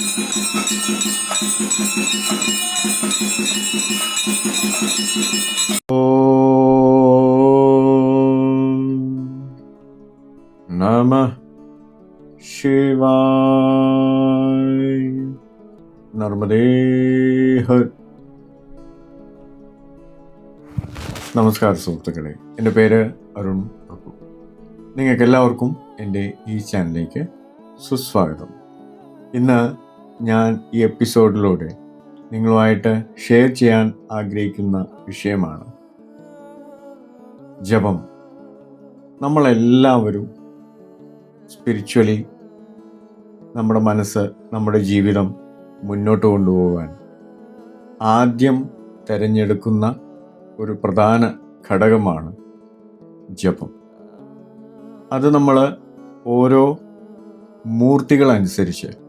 നമ ശിവായ നമസ്കാരം സുഹൃത്തുക്കളെ. എന്റെ പേര് അരുൺ പ്രഭു. നിങ്ങൾക്ക് എല്ലാവർക്കും എന്റെ ഈ ചാനലിലേക്ക് സുസ്വാഗതം. ഇന്ന് ഞാൻ ഈ എപ്പിസോഡിലൂടെ നിങ്ങളുമായിട്ട് ഷെയർ ചെയ്യാൻ ആഗ്രഹിക്കുന്ന വിഷയമാണ് ജപം. നമ്മളെല്ലാവരും സ്പിരിച്വലി നമ്മുടെ മനസ്സ് നമ്മുടെ ജീവിതം മുന്നോട്ട് കൊണ്ടുപോകാൻ ആദ്യം തിരഞ്ഞെടുക്കുന്ന ഒരു പ്രധാന ഘടകമാണ് ജപം. അത് നമ്മൾ ഓരോ മൂർത്തികളനുസരിച്ച്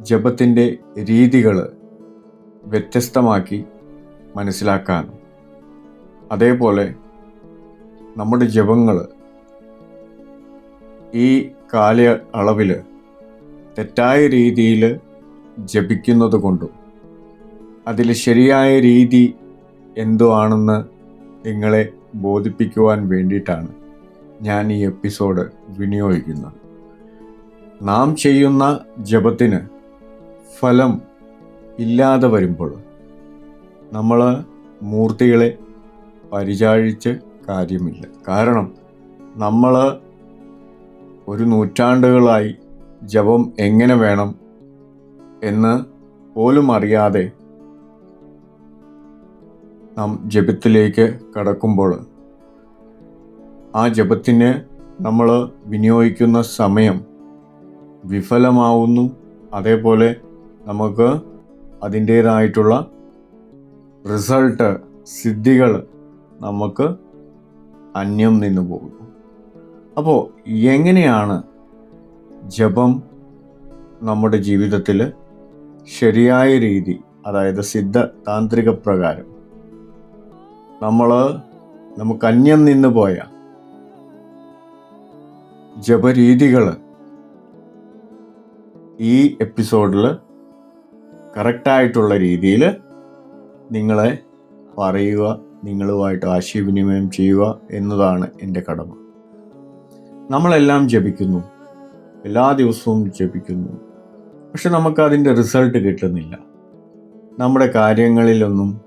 ജപത്തിന്റെ രീതികൾ വ്യത്യസ്തമാക്കി മനസ്സിലാക്കാൻ. അതേപോലെ നമ്മുടെ ജപങ്ങൾ ഈ കാല അളവിൽ തെറ്റായ രീതിയിൽ ജപിക്കുന്നത് കൊണ്ടും അതിൽ ശരിയായ രീതി എന്തോ ആണെന്ന് നിങ്ങളെ ബോധിപ്പിക്കുവാൻ വേണ്ടിയിട്ടാണ് ഞാൻ ഈ എപ്പിസോഡ് വിനിയോഗിക്കുന്നത്. നാം ചെയ്യുന്ന ജപത്തിന് ഫലം ഇല്ലാതെ വരുമ്പോൾ നമ്മൾ മൂർത്തികളെ പരിചാഴിച്ച് കാര്യമില്ല. കാരണം നമ്മൾ ഒരു നൂറ്റാണ്ടുകളായി ജപം എങ്ങനെ വേണം എന്ന് പോലും അറിയാതെ നാം ജപത്തിലേക്ക് കടക്കുമ്പോൾ ആ ജപത്തിന് നമ്മൾ വിനിയോഗിക്കുന്ന സമയം വിഫലമാവുന്നു. അതേപോലെ നമുക്ക് അതിന്റേതായിട്ടുള്ള റിസൾട്ട് സിദ്ധികൾ നമുക്ക് അന്യം നിന്ന് പോകും അപ്പോൾ എങ്ങനെയാണ് ജപം നമ്മുടെ ജീവിതത്തിൽ ശരിയായ രീതി അതായത് സിദ്ധ താന്ത്രിക പ്രകാരം നമ്മൾ നമുക്ക് അന്യം നിന്ന് പോയ ജപരീതികൾ ഈ എപ്പിസോഡിൽ കറക്റ്റായിട്ടുള്ള രീതിയിൽ നിങ്ങളെ പറയുക നിങ്ങളുമായിട്ട് ആശയവിനിമയം ചെയ്യുക എന്നതാണ് എന്റെ കടമ. നമ്മളെല്ലാം ജപിക്കുന്നു. എല്ലാ ദിവസവും ജപിക്കുന്നു. പക്ഷെ നമുക്കതിന്റെ റിസൾട്ട് കിട്ടുന്നില്ല. നമ്മുടെ കാര്യങ്ങളിലൊന്നും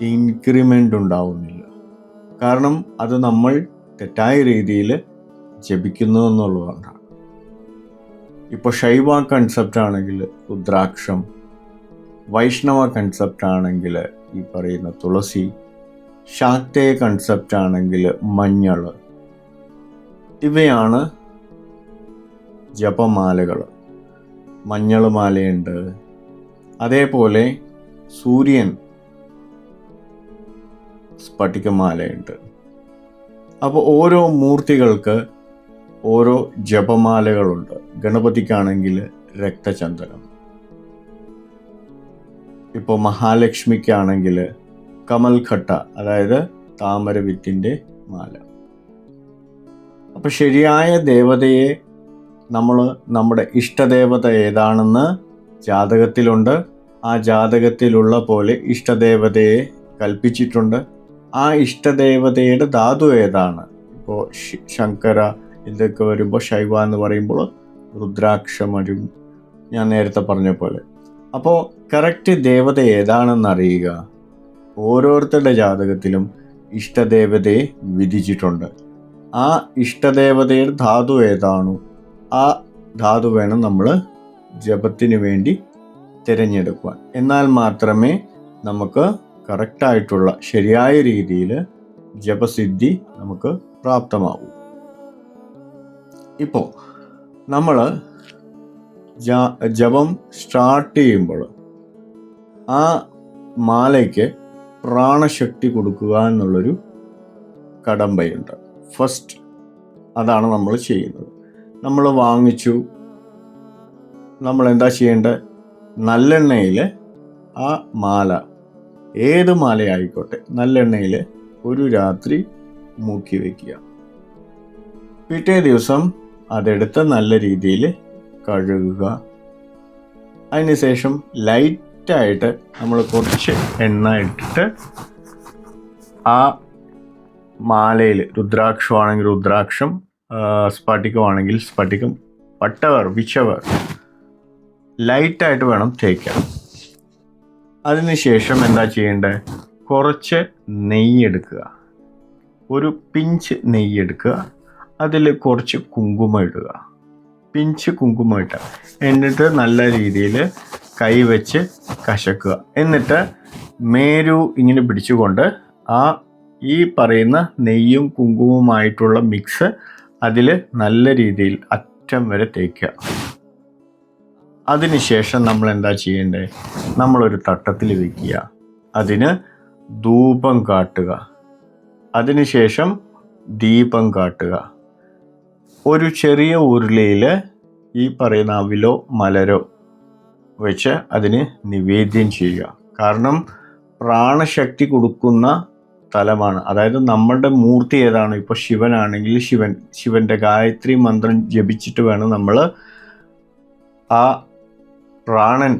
ഇൻക്രിമെന്റ് ഉണ്ടാവുന്നില്ല. കാരണം അത് നമ്മൾ തെറ്റായ രീതിയിൽ ജപിക്കുന്നു എന്നുള്ളതാണ്. ഇപ്പോൾ ശൈവ കൺസെപ്റ്റ് ആണെങ്കിൽ രുദ്രാക്ഷം വൈഷ്ണവ കൺസെപ്റ്റ് ആണെങ്കിൽ ഈ പറയുന്ന തുളസി ശാക്തേയ കൺസെപ്റ്റ് ആണെങ്കിൽ മഞ്ഞൾ. ഇവയാണ് ജപമാലകൾ. മഞ്ഞൾ മാലയുണ്ട് അതേപോലെ സൂര്യൻ സ്ഫടികമാലയുണ്ട്. അപ്പോൾ ഓരോ മൂർത്തികൾക്ക് ഓരോ ജപമാലകളുണ്ട്. ഗണപതിക്കാണെങ്കിൽ രക്തചന്ദനം. ഇപ്പോൾ മഹാലക്ഷ്മിക്കാണെങ്കിൽ കമൽഘട്ട അതായത് താമരവിത്തിന്റെ മാല. അപ്പോൾ ശരിയായ ദേവതയെ നമ്മൾ നമ്മുടെ ഇഷ്ടദേവത ഏതാണെന്ന് ജാതകത്തിലുണ്ട്. ആ ജാതകത്തിലുള്ള പോലെ ഇഷ്ടദേവതയെ കൽപ്പിച്ചിട്ടുണ്ട്. ആ ഇഷ്ടദേവതയുടെ ധാതു ഏതാണ്? ഇപ്പോൾ ശങ്കര ഇതൊക്കെ വരുമ്പോൾ ശൈവ എന്ന് പറയുമ്പോൾ രുദ്രാക്ഷമരും ഞാൻ നേരത്തെ പറഞ്ഞ പോലെ. അപ്പോൾ കറക്റ്റ് ദേവത ഏതാണെന്ന് അറിയുക. ഓരോരുത്തരുടെ ജാതകത്തിലും ഇഷ്ടദേവതയെ വിധിച്ചിട്ടുണ്ട്. ആ ഇഷ്ടദേവതയുടെ ധാതു ഏതാണോ ആ ധാതു വേണം നമ്മൾ ജപത്തിന് വേണ്ടി തിരഞ്ഞെടുക്കുവാൻ. എന്നാൽ മാത്രമേ നമുക്ക് കറക്റ്റായിട്ടുള്ള ശരിയായ രീതിയിൽ ജപസിദ്ധി നമുക്ക് പ്രാപ്തമാവൂ. ഇപ്പോൾ നമ്മൾ ജപം സ്റ്റാർട്ട് ചെയ്യുമ്പോൾ ആ മാലയ്ക്ക് പ്രാണശക്തി കൊടുക്കുക എന്നുള്ളൊരു കടമ്പയുണ്ട്. ഫസ്റ്റ് അതാണ് നമ്മൾ ചെയ്യുന്നത്. നമ്മൾ വാങ്ങിച്ചു. നമ്മൾ എന്താ ചെയ്യേണ്ടത് നല്ലെണ്ണയിൽ ആ മാല ഏത് മാലയായിക്കോട്ടെ നല്ലെണ്ണയിൽ ഒരു രാത്രി മൂക്കി വയ്ക്കുക പിറ്റേ ദിവസം അതെടുത്ത് നല്ല രീതിയിൽ കഴുകുക. അതിനുശേഷം ലൈറ്റായിട്ട് നമ്മൾ കുറച്ച് എണ്ണ ഇട്ടിട്ട് ആ മാലയിൽ രുദ്രാക്ഷമാണെങ്കിൽ രുദ്രാക്ഷം സ്ഫടികമാണെങ്കിൽ സ്ഫടികം വട്ടവർ വിച്ചവർ ലൈറ്റായിട്ട് വേണം തേക്കാൻ. അതിനുശേഷം എന്താ ചെയ്യേണ്ടത് കുറച്ച് നെയ്യ് എടുക്കുക. ഒരു പിഞ്ച് നെയ്യ് എടുക്കുക. അതിൽ കുറച്ച് കുങ്കുമം ഇടുക. പിഞ്ച് കുങ്കുമം ഇട്ട. എന്നിട്ട് നല്ല രീതിയിൽ കൈവച്ച് കശക്കുക. എന്നിട്ട് മേരു ഇങ്ങനെ പിടിച്ചുകൊണ്ട് ആ ഈ പറയുന്ന നെയ്യും കുങ്കുമവുമായിട്ടുള്ള മിക്സ് അതിൽ നല്ല രീതിയിൽ അറ്റം വരെ തേക്കുക. അതിനുശേഷം നമ്മൾ എന്താ ചെയ്യേണ്ടത് നമ്മളൊരു തട്ടത്തിൽ വെക്കുക. അതിന് ധൂപം കാട്ടുക. അതിനുശേഷം ദീപം കാട്ടുക. ഒരു ചെറിയ ഉരുളയിൽ ഈ പറയുന്ന അവിലോ മലരോ വെച്ച് അതിന് നിവേദ്യം ചെയ്യുക. കാരണം പ്രാണശക്തി കൊടുക്കുന്ന സ്ഥലമാണ് അതായത് നമ്മളുടെ മൂർത്തി ഏതാണ്? ഇപ്പോൾ ശിവനാണെങ്കിൽ ശിവൻ ശിവന്റെ ഗായത്രി മന്ത്രം ജപിച്ചിട്ട് വേണം നമ്മൾ ആ പ്രാണൻ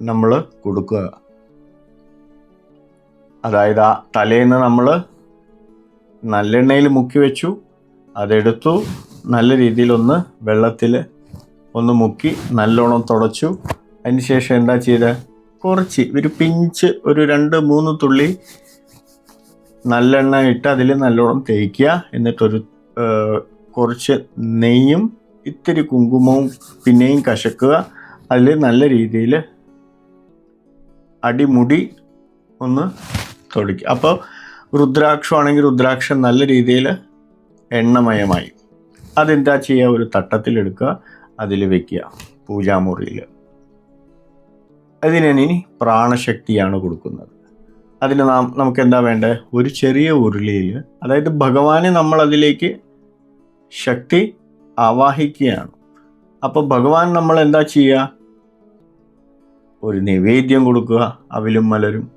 നമ്മൾ കൊടുക്കുക. അതായത് ആ തലേന്ന് നമ്മൾ നല്ലെണ്ണയിൽ മുക്കി വെച്ചു അതെടുത്തു നല്ല രീതിയിലൊന്ന് വെള്ളത്തിൽ ഒന്ന് മുക്കി നല്ലോണം തുടച്ചു. അതിന് ശേഷം എന്താ ചെയ്ത്? കുറച്ച് ഒരു പിഞ്ച് ഒരു രണ്ട് മൂന്ന് തുള്ളി നല്ലെണ്ണ ഇട്ട് അതിൽ നല്ലോണം തേക്കുക എന്നിട്ടൊരു കുറച്ച് നെയ്യും ഇത്തിരി കുങ്കുമവും പിന്നെയും കശക്കുക. അതിൽ നല്ല രീതിയിൽ അടിമുടി ഒന്ന് തൊടിക്കുക. അപ്പോൾ രുദ്രാക്ഷമാണെങ്കിൽ രുദ്രാക്ഷം നല്ല രീതിയിൽ എണ്ണമയമായി. അതെന്താ ചെയ്യുക ഒരു തട്ടത്തിലെടുക്കുക അതിൽ വെക്കുക പൂജാമുറിയിൽ. അതിനി പ്രാണശക്തിയാണ് കൊടുക്കുന്നത്. അതിന് നാം നമുക്ക് എന്താ വേണ്ടത് ഒരു ചെറിയ ഉരുളിയിൽ അതായത് ഭഗവാനെ നമ്മൾ അതിലേക്ക് ശക്തി ആവാഹിക്കുകയാണ്. അപ്പോൾ ഭഗവാൻ നമ്മൾ എന്താ ചെയ്യുക ഒരു നിവേദ്യം കൊടുക്കുക അവിലും മലരും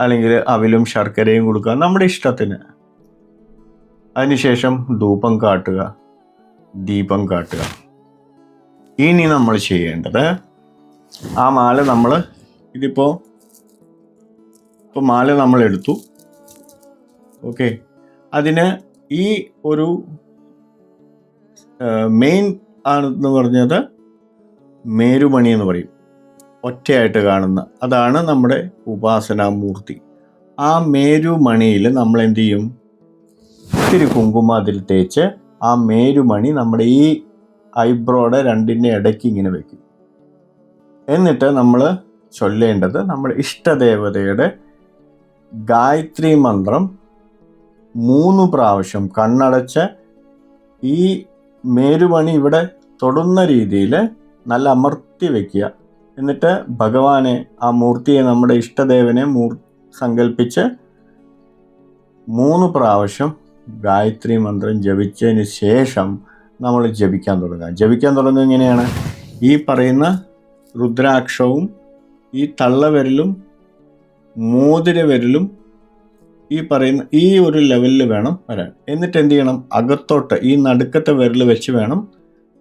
അല്ലെങ്കിൽ അവിലും ശർക്കരയും കൊടുക്കുക നമ്മുടെ ഇഷ്ടത്തിന്. അതിനുശേഷം ധൂപം കാട്ടുക. ദീപം കാട്ടുക. ഇനി നമ്മൾ ചെയ്യേണ്ടത് ആ മാല നമ്മൾ ഇതിപ്പോൾ ഇപ്പോൾ മാല നമ്മൾ എടുത്തു. ഓക്കെ. അതിന് ഈ ഒരു മെയിൻ ആണെന്ന് പറഞ്ഞത് മേരുമണി എന്ന് പറയും. ഒറ്റയായിട്ട് കാണുന്ന അതാണ് നമ്മുടെ ഉപാസനാമൂർത്തി ആ മേരുമണിയിൽ നമ്മൾ എന്ത് ചെയ്യും? ഇത്തിരി കുങ്കുമ അതിൽ തേച്ച് ആ മേരുമണി നമ്മുടെ ഈ ഐബ്രോയുടെ രണ്ടിന്റെ ഇടയ്ക്ക് ഇങ്ങനെ വെക്കും. എന്നിട്ട് നമ്മൾ ചൊല്ലേണ്ടത് നമ്മുടെ ഇഷ്ടദേവതയുടെ ഗായത്രി മന്ത്രം മൂന്ന് പ്രാവശ്യം കണ്ണടച്ച് ഈ മേരുമണി ഇവിടെ തൊടുന്ന രീതിയിൽ നല്ല അമർത്തി വയ്ക്കുക എന്നിട്ട് ഭഗവാനെ ആ മൂർത്തിയെ നമ്മുടെ ഇഷ്ടദേവനെ മൂർ സങ്കല്പിച്ച് മൂന്ന് പ്രാവശ്യം ഗായത്രി മന്ത്രം ജപിച്ചതിന് ശേഷം നമ്മൾ ജപിക്കാൻ തുടങ്ങുക. ജപിക്കാൻ തുടങ്ങുക എങ്ങനെയാണ്? ഈ പറയുന്ന രുദ്രാക്ഷവും ഈ തള്ളവിരലും മോതിരവിരലും ഈ പറയുന്ന ഈ ഒരു ലെവലിൽ വേണം വരാൻ. എന്നിട്ട് എന്ത് ചെയ്യണം? അകത്തോട്ട് ഈ നടുക്കത്തെ വിരൽ വെച്ച് വേണം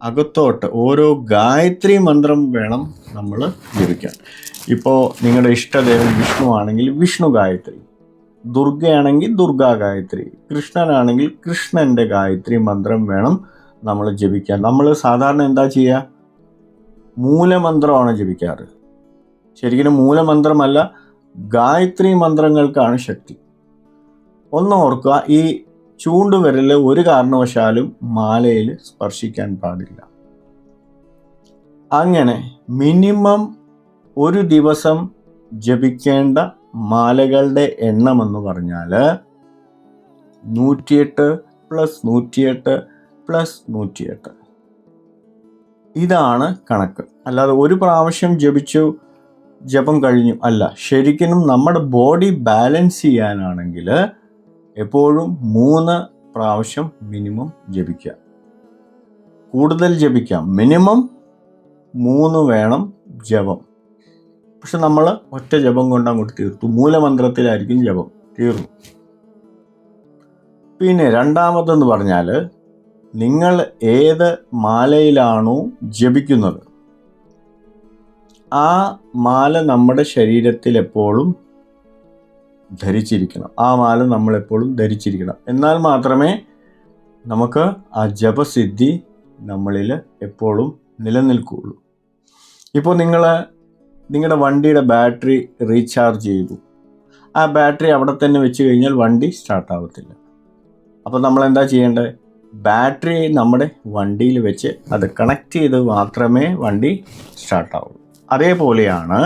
അകത്തോട്ട് ഓരോ ഗായത്രി മന്ത്രം വേണം നമ്മൾ ജപിക്കാൻ. ഇപ്പോൾ നിങ്ങളുടെ ഇഷ്ടദേവൻ വിഷ്ണു ആണെങ്കിൽ വിഷ്ണു ഗായത്രി. ദുർഗയാണെങ്കിൽ ദുർഗാ ഗായത്രി കൃഷ്ണനാണെങ്കിൽ കൃഷ്ണന്റെ ഗായത്രി മന്ത്രം വേണം നമ്മൾ ജപിക്കാൻ. നമ്മൾ സാധാരണ എന്താ ചെയ്യുക മൂലമന്ത്രമാണ് ജപിക്കാറ്. ശരിക്കും മൂലമന്ത്രമല്ല ഗായത്രി മന്ത്രങ്ങൾക്കാണ് ശക്തി. ഒന്ന് ഓർക്കുക ഈ ചൂണ്ടുവിരൽ ഒരു കാരണവശാലും മാലയിൽ സ്പർശിക്കാൻ പാടില്ല. അങ്ങനെ മിനിമം ഒരു ദിവസം ജപിക്കേണ്ട മാലകളുടെ എണ്ണം എന്ന് പറഞ്ഞാൽ നൂറ്റിയെട്ട് പ്ലസ് നൂറ്റിയെട്ട് പ്ലസ് നൂറ്റിയെട്ട്. ഇതാണ് കണക്ക്. അല്ലാതെ ഒരു പ്രാവശ്യം ജപിച്ചു ജപം കഴിഞ്ഞു. അല്ല ശരിക്കും നമ്മുടെ ബോഡി ബാലൻസ് ചെയ്യാനാണെങ്കിൽ എപ്പോഴും മൂന്ന് പ്രാവശ്യം മിനിമം ജപിക്കുക. കൂടുതൽ ജപിക്കാം. മിനിമം മൂന്ന് വേണം ജപം. പക്ഷെ നമ്മൾ ഒറ്റ ജപം കൊണ്ട് അങ്ങോട്ട് തീർത്തു. മൂലമന്ത്രത്തിലായിരിക്കും ജപം. തീർന്നു. പിന്നെ രണ്ടാമതെന്ന് പറഞ്ഞാൽ നിങ്ങൾ ഏത് മാലയിലാണോ ജപിക്കുന്നത് ആ മാല നമ്മുടെ ശരീരത്തിൽ എപ്പോഴും ധരിച്ചിരിക്കണം. ആ മാല നമ്മളെപ്പോഴും ധരിച്ചിരിക്കണം. എന്നാൽ മാത്രമേ നമുക്ക് ആ ജപസിദ്ധി നമ്മളിൽ എപ്പോഴും നിലനിൽക്കുകയുള്ളൂ. ഇപ്പോൾ നിങ്ങൾ നിങ്ങളുടെ വണ്ടിയുടെ ബാറ്ററി റീചാർജ് ചെയ്തു. ആ ബാറ്ററി അവിടെ തന്നെ വെച്ച് കഴിഞ്ഞാൽ വണ്ടി സ്റ്റാർട്ട് ആവത്തില്ല. അപ്പോൾ നമ്മൾ എന്താ ചെയ്യേണ്ടത്? ബാറ്ററി നമ്മുടെ വണ്ടിയിൽ വെച്ച് അത് കണക്ട് ചെയ്ത് മാത്രമേ വണ്ടി സ്റ്റാർട്ട് ആവുള്ളൂ അതേപോലെയാണ്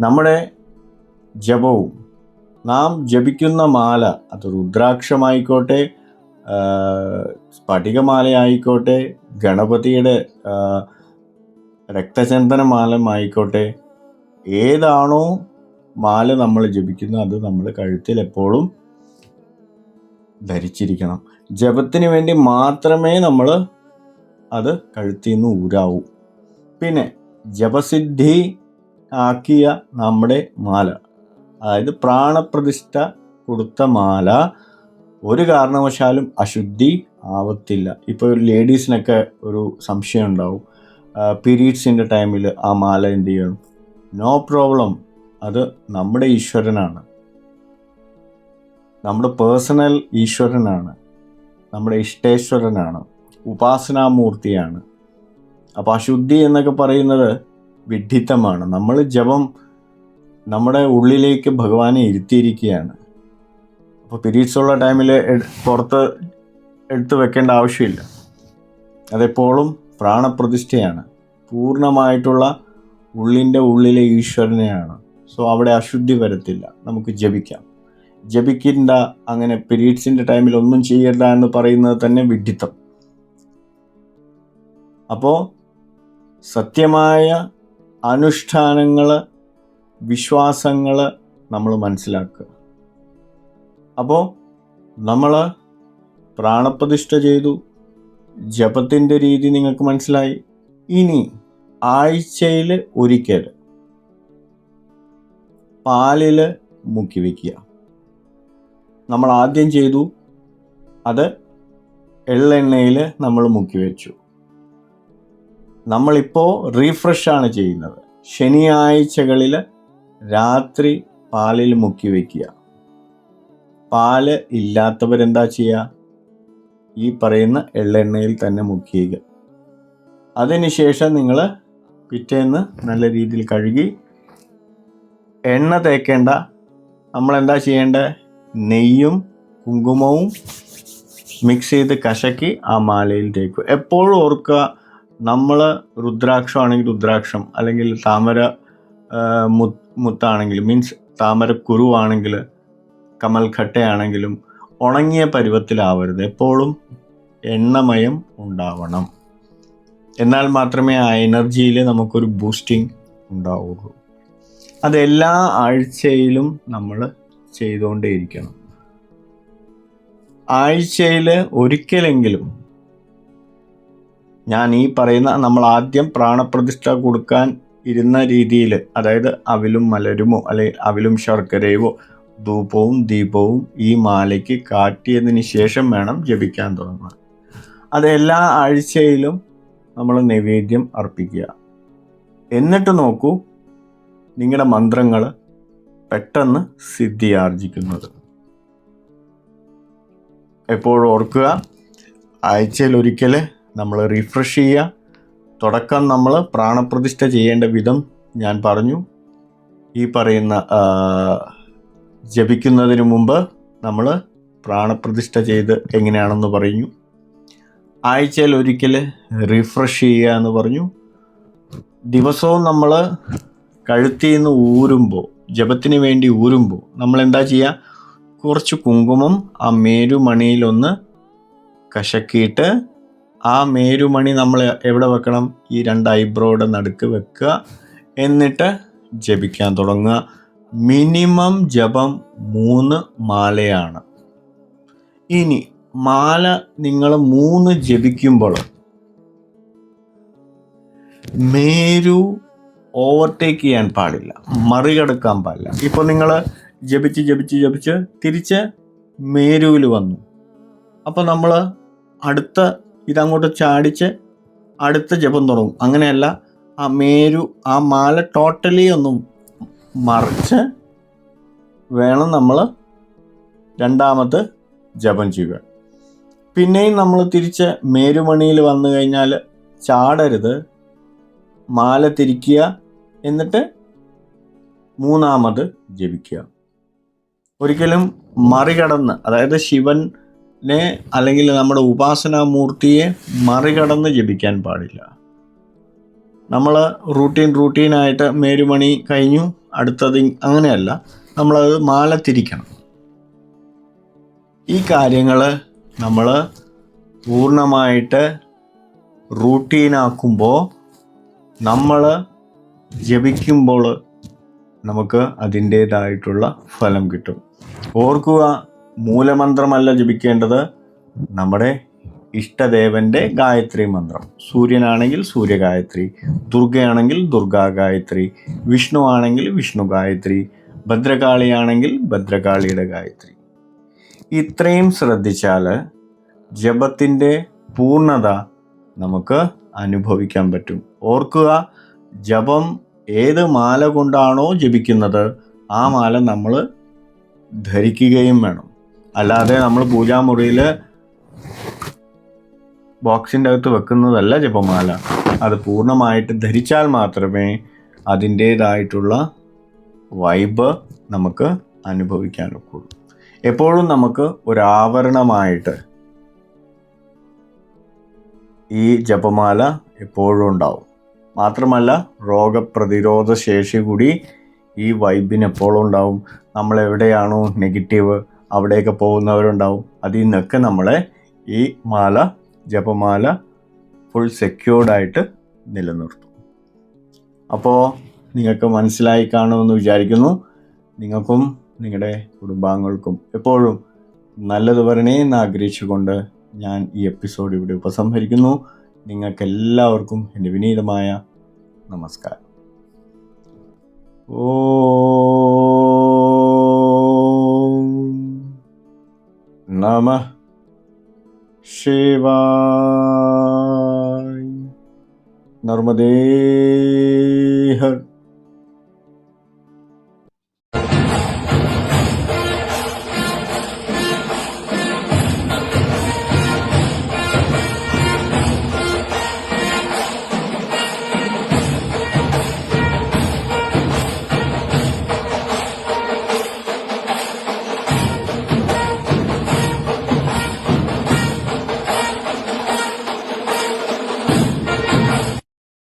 നമ്മുടെ ജപവും. നാം ജപിക്കുന്ന മാല അത് രുദ്രാക്ഷമായിക്കോട്ടെ സ്ഫടികമാലയായിക്കോട്ടെ ഗണപതിയുടെ രക്തചന്ദനമാലമായിക്കോട്ടെ ഏതാണോ മാല നമ്മൾ ജപിക്കുന്നത് അത് നമ്മൾ കഴുത്തിൽ എപ്പോഴും ധരിച്ചിരിക്കണം. ജപത്തിന് വേണ്ടി മാത്രമേ നമ്മൾ അത് കഴുത്തിൽ നിന്ന് ഊരാവൂ. പിന്നെ ജപസിദ്ധി ആക്കിയ നമ്മുടെ മാല അതായത് പ്രാണപ്രതിഷ്ഠ കൊടുത്ത മാല ഒരു കാരണവശാലും അശുദ്ധി ആവത്തില്ല. ഇപ്പോൾ ലേഡീസിനൊക്കെ ഒരു സംശയം ഉണ്ടാവും. പീരീഡ്സിന്റെ ടൈമിൽ ആ മാല എന്ത് ചെയ്യണം? നോ പ്രോബ്ലം അത് നമ്മുടെ ഈശ്വരനാണ്. നമ്മുടെ പേഴ്സണൽ ഈശ്വരനാണ്. നമ്മുടെ ഇഷ്ടേശ്വരനാണ്. ഉപാസനാമൂർത്തിയാണ്. അപ്പോൾ അശുദ്ധി എന്നൊക്കെ പറയുന്നത് വിഡ്ഢിത്തമാണ്. നമ്മൾ ജപം നമ്മുടെ ഉള്ളിലേക്ക് ഭഗവാനെ ഇരുത്തിയിരിക്കുകയാണ്. അപ്പോൾ പീരീഡ്സ് ഉള്ള ടൈമിൽ പുറത്ത് എടുത്തു വെക്കേണ്ട ആവശ്യമില്ല. അതെപ്പോഴും പ്രാണപ്രതിഷ്ഠയാണ്. പൂർണമായിട്ടുള്ള ഉള്ളിന്റെ ഉള്ളിലെ ഈശ്വരനെയാണ്. സോ അവിടെ അശുദ്ധി വരത്തില്ല. നമുക്ക് ജപിക്കാം. ജപിക്കേണ്ട അങ്ങനെ പീരീഡ്സിന്റെ ടൈമിൽ ഒന്നും ചെയ്യണ്ട എന്ന് പറയുന്നത് തന്നെ വിഡ്ഢിത്തം. അപ്പോൾ സത്യമായ അനുഷ്ഠാനങ്ങൾ വിശ്വാസങ്ങൾ നമ്മൾ മനസ്സിലാക്കുക. അപ്പോൾ നമ്മൾ പ്രാണപ്രതിഷ്ഠ ചെയ്തു. ജപത്തിന്റെ രീതി നിങ്ങൾക്ക് മനസ്സിലായി. ഇനി ആഴ്ചയിൽ ഒരിക്കൽ പാലിൽ മുക്കി വയ്ക്കുക. നമ്മൾ ആദ്യം ചെയ്തു അത് എള്ളെണ്ണയിൽ നമ്മൾ മുക്കി വെച്ചു. നമ്മളിപ്പോൾ റീഫ്രഷാണ് ചെയ്യുന്നത്. ശനിയാഴ്ചകളിൽ രാത്രി പാലിൽ മുക്കി വയ്ക്കുക. പാൽ ഇല്ലാത്തവരെന്താ ചെയ്യുക? ഈ പറയുന്ന എള്ളെണ്ണയിൽ തന്നെ മുക്കിയുക അതിനുശേഷം നിങ്ങൾ പിറ്റേന്ന് നല്ല രീതിയിൽ കഴുകി എണ്ണ തേക്കേണ്ട. നമ്മൾ എന്താ ചെയ്യേണ്ടത് നെയ്യും കുങ്കുമവും മിക്സ് ചെയ്ത് കശക്കി ആ മാലയിൽ തേക്കും. എപ്പോഴും ഓർക്കുക നമ്മൾ രുദ്രാക്ഷമാണെങ്കിൽ രുദ്രാക്ഷം അല്ലെങ്കിൽ താമര മുത്താണെങ്കിൽ മീൻസ് താമര കുരുവാണെങ്കിൽ കമൽഘട്ടയാണെങ്കിലും ഉണങ്ങിയ പരുവത്തിലാവരുത്. എപ്പോഴും എണ്ണമയം ഉണ്ടാവണം. എന്നാൽ മാത്രമേ ആ എനർജിയിൽ നമുക്കൊരു ബൂസ്റ്റിംഗ് ഉണ്ടാവുള്ളൂ അതെല്ലാ ആഴ്ചയിലും നമ്മൾ ചെയ്തുകൊണ്ടേയിരിക്കണം. ആഴ്ചയിൽ ഒരിക്കലെങ്കിലും ഞാൻ ഈ പറയുന്ന നമ്മൾ ആദ്യം പ്രാണപ്രതിഷ്ഠ കൊടുക്കാൻ ഇരുന്ന രീതിയിൽ അതായത് അവിലും മലരുമോ അല്ലെ അവിലും ശർക്കരയോ ധൂപവും ദീപവും ഈ മാലയ്ക്ക് കാട്ടിയതിന് ശേഷം വേണം ജപിക്കാൻ തുടങ്ങുക അത് എല്ലാ ആഴ്ചയിലും നമ്മൾ നൈവേദ്യം അർപ്പിക്കുക. എന്നിട്ട് നോക്കൂ നിങ്ങളുടെ മന്ത്രങ്ങൾ പെട്ടെന്ന് സിദ്ധിയാർജിക്കുന്നത്. എപ്പോഴും ഓർക്കുക? ആഴ്ചയിൽ ഒരിക്കൽ നമ്മൾ റിഫ്രഷ് ചെയ്യുക. തുടക്കം നമ്മൾ പ്രാണപ്രതിഷ്ഠ ചെയ്യേണ്ട വിധം ഞാൻ പറഞ്ഞു. ഈ പറയുന്ന ജപിക്കുന്നതിന് മുമ്പ് നമ്മൾ പ്രാണപ്രതിഷ്ഠ ചെയ്ത് എങ്ങനെയാണെന്ന് പറഞ്ഞു. ആഴ്ചയിൽ ഒരിക്കൽ റിഫ്രഷ് ചെയ്യുക എന്ന് പറഞ്ഞു. ദിവസവും നമ്മൾ കഴുത്തിൽ നിന്ന് ഊരുമ്പോൾ ജപത്തിന് വേണ്ടി ഊരുമ്പോൾ നമ്മൾ എന്താ ചെയ്യുക കുറച്ച് കുങ്കുമം ആ മേരുമണിയിലൊന്ന് കശക്കിയിട്ട് ആ മേരുമണി നമ്മൾ എവിടെ വെക്കണം? ഈ രണ്ട് ഐബ്രോയുടെ നടുക്ക് വെക്കുക. എന്നിട്ട് ജപിക്കാൻ തുടങ്ങുക. മിനിമം ജപം മൂന്ന് മാലയാണ്. ഇനി മാല നിങ്ങൾ മൂന്ന് ജപിക്കുമ്പോൾ മേരു ഓവർടേക്ക് ചെയ്യാൻ പാടില്ല മറികടക്കാൻ പാടില്ല. ഇപ്പോൾ നിങ്ങൾ ജപിച്ച് ജപിച്ച് ജപിച്ച് തിരിച്ച് മേരുവിൽ വന്നു. അപ്പോൾ നമ്മൾ അടുത്ത ഇതങ്ങോട്ട് ചാടിച്ച് അടുത്ത ജപം തുടങ്ങും. അങ്ങനെയല്ല ആ മേരു ആ മാല ടോട്ടലി ഒന്ന് മറിച്ച് വേണം നമ്മൾ രണ്ടാമത് ജപം ചെയ്യുക. പിന്നെയും നമ്മൾ തിരിച്ച് മേരുമണിയിൽ വന്നു കഴിഞ്ഞാൽ ചാടരുത്. മാല തിരിക്കുക എന്നിട്ട് മൂന്നാമത് ജപിക്കുക. ഒരിക്കലും മറികടന്ന് അതായത് ശിവനെ അല്ലെങ്കിൽ നമ്മുടെ ഉപാസനാമൂർത്തിയെ മറികടന്ന് ജപിക്കാൻ പാടില്ല. നമ്മൾ റൂട്ടീൻ റൂട്ടീനായിട്ട് മേരുമണി കഴിഞ്ഞു അടുത്തത് അങ്ങനെയല്ല. നമ്മളത് മാല തിരിക്കണം. ഈ കാര്യങ്ങൾ നമ്മൾ പൂർണമായിട്ട് റൂട്ടീനാക്കുമ്പോൾ നമ്മൾ ജപിക്കുമ്പോൾ നമുക്ക് അതിന്റേതായിട്ടുള്ള ഫലം കിട്ടും. ഓർക്കുക മൂലമന്ത്രമല്ല ജപിക്കേണ്ടത്. നമ്മുടെ ഇഷ്ടദേവന്റെ ഗായത്രി മന്ത്രം. സൂര്യനാണെങ്കിൽ സൂര്യഗായത്രി ദുർഗയാണെങ്കിൽ ദുർഗാ ഗായത്രി വിഷ്ണു ആണെങ്കിൽ വിഷ്ണു ഗായത്രി ഭദ്രകാളിയാണെങ്കിൽ ഭദ്രകാളിയുടെ ഗായത്രി. ഇത്രയും ശ്രദ്ധിച്ചാൽ ജപത്തിന്റെ പൂർണത നമുക്ക് അനുഭവിക്കാൻ പറ്റും. ഓർക്കുക ജപം ഏത് മാല കൊണ്ടാണോ ജപിക്കുന്നത് ആ മാല നമ്മൾ ധരിക്കുകയും വേണം. അല്ലാതെ നമ്മൾ പൂജാമുറിയിൽ ബോക്സിന്റെ അകത്ത് വെക്കുന്നതല്ല ജപമാല. അത് പൂർണമായിട്ട് ധരിച്ചാൽ മാത്രമേ അതിന്റേതായിട്ടുള്ള വൈബ് നമുക്ക് അനുഭവിക്കാൻ ഒക്കുള്ളൂ എപ്പോഴും നമുക്ക് ഒരു ആവരണമായിട്ട് ഈ ജപമാല എപ്പോഴും ഉണ്ടാവും. മാത്രമല്ല രോഗപ്രതിരോധ ശേഷി കൂടി ഈ വൈബിന് എപ്പോഴും ഉണ്ടാവും. നമ്മൾ എവിടെയാണോ നെഗറ്റീവ് അവിടെയൊക്കെ പോകുന്നവരുണ്ടാവും. അതിൽ നിന്നൊക്കെ നമ്മളെ ഈ മാല ജപമാല ഫുൾ സെക്യൂർഡായിട്ട് നിലനിർത്തും. അപ്പോൾ നിങ്ങൾക്ക് മനസ്സിലായി കാണുമെന്ന് വിചാരിക്കുന്നു. നിങ്ങൾക്കും നിങ്ങളുടെ കുടുംബാംഗങ്ങൾക്കും എപ്പോഴും നല്ലത് വരണേ എന്ന് ആഗ്രഹിച്ചുകൊണ്ട് ഞാൻ ഈ എപ്പിസോഡ് ഇവിടെ ഉപസംഹരിക്കുന്നു. നിങ്ങൾക്കെല്ലാവർക്കും എന്റെ വിനീതമായ നമസ്കാരം. ഓ നമ ശിവായ നർമ്മദേ